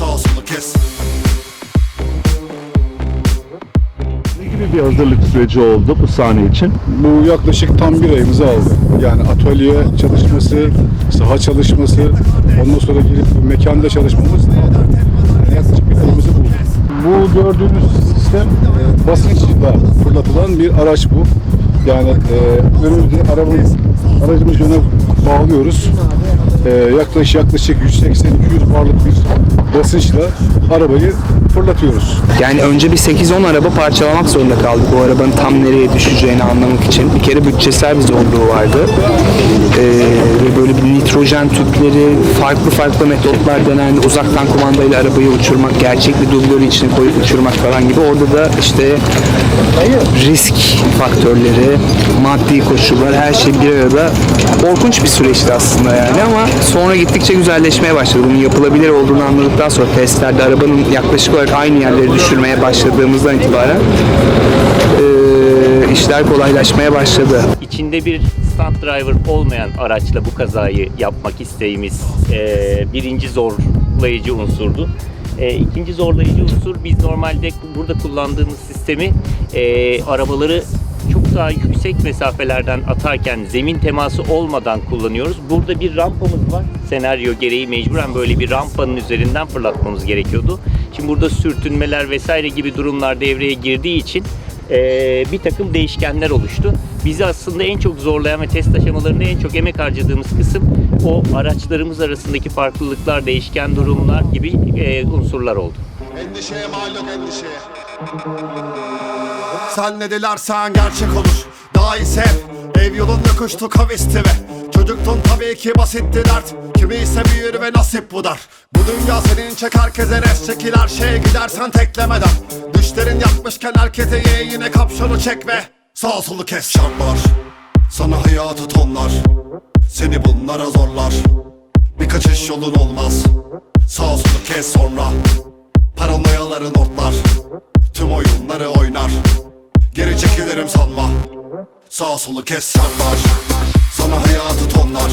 Sağ sola kes gibi bir hazırlık süreci oldu bu sahne için? Bu yaklaşık tam bir ayımızı aldı. Yani atölye çalışması, saha çalışması, ondan sonra girip mekanda çalışmamız yani yaklaşık bir ayımızı buldu. Bu gördüğünüz sistem ee, basınçla fırlatılan bir araç bu. Yani e, önümüzde arabamız, aracımız yöne bağlıyoruz. E, yaklaşık yaklaşık 180-200 barlık bir basınçla arabayı fırlatıyoruz. Yani önce bir 8-10 araba parçalamak zorunda kaldık bu arabanın tam nereye düşeceğini anlamak için. Bir kere bütçesel bir zorluğu vardı. Ee, ve böyle bir nitrojen tüpleri, farklı farklı metotlar denendi. Uzaktan kumandayla arabayı uçurmak, gerçek bir dublörü içine koyup uçurmak falan gibi. Orada da işte risk faktörleri, maddi koşullar her şey bir arada korkunç bir süreçti aslında yani ama sonra gittikçe güzelleşmeye başladı. Bunun yapılabilir olduğunu anladıktan sonra testlerde arabanın yaklaşık olarak aynı yerleri düşürmeye başladığımızdan itibaren eee, işler kolaylaşmaya başladı. İçinde bir stunt driver olmayan araçla bu kazayı yapmak isteğimiz e, birinci zorlayıcı unsurdu. E, ikinci zorlayıcı unsur biz normalde burada kullandığımız sistemi e, arabaları çok daha yüksek mesafelerden atarken zemin teması olmadan kullanıyoruz. Burada bir rampamız var. Senaryo gereği mecburen böyle bir rampanın üzerinden fırlatmamız gerekiyordu. Şimdi burada sürtünmeler vesaire gibi durumlar devreye girdiği için e, bir takım değişkenler oluştu. Bizi aslında en çok zorlayan ve test aşamalarında en çok emek harcadığımız kısım o araçlarımız arasındaki farklılıklar, değişken durumlar gibi e, unsurlar oldu. Endişeye mal yok endişeye Sen ne dilersen gerçek olur. Daha iyi sev. Ev yolun yokuştu kavisti ve Çocuktun tabii ki basitti dert. Kimi ise büyür ve nasip bu dar. Bu dünya senin çek herkese res çekil her şeye gidersen teklemeden. Düşlerin yakmışken herkese ye yine kapşonu çek ve Sağ solu kes. Şartlar Sana hayatı tonlar. Seni bunlara zorlar. Bir kaçış yolun olmaz. Sağ solu kes sonra. Paranoyaların ortlar Çekilirim sanma. Sağ solu kes şartlar Sana hayatı tonlar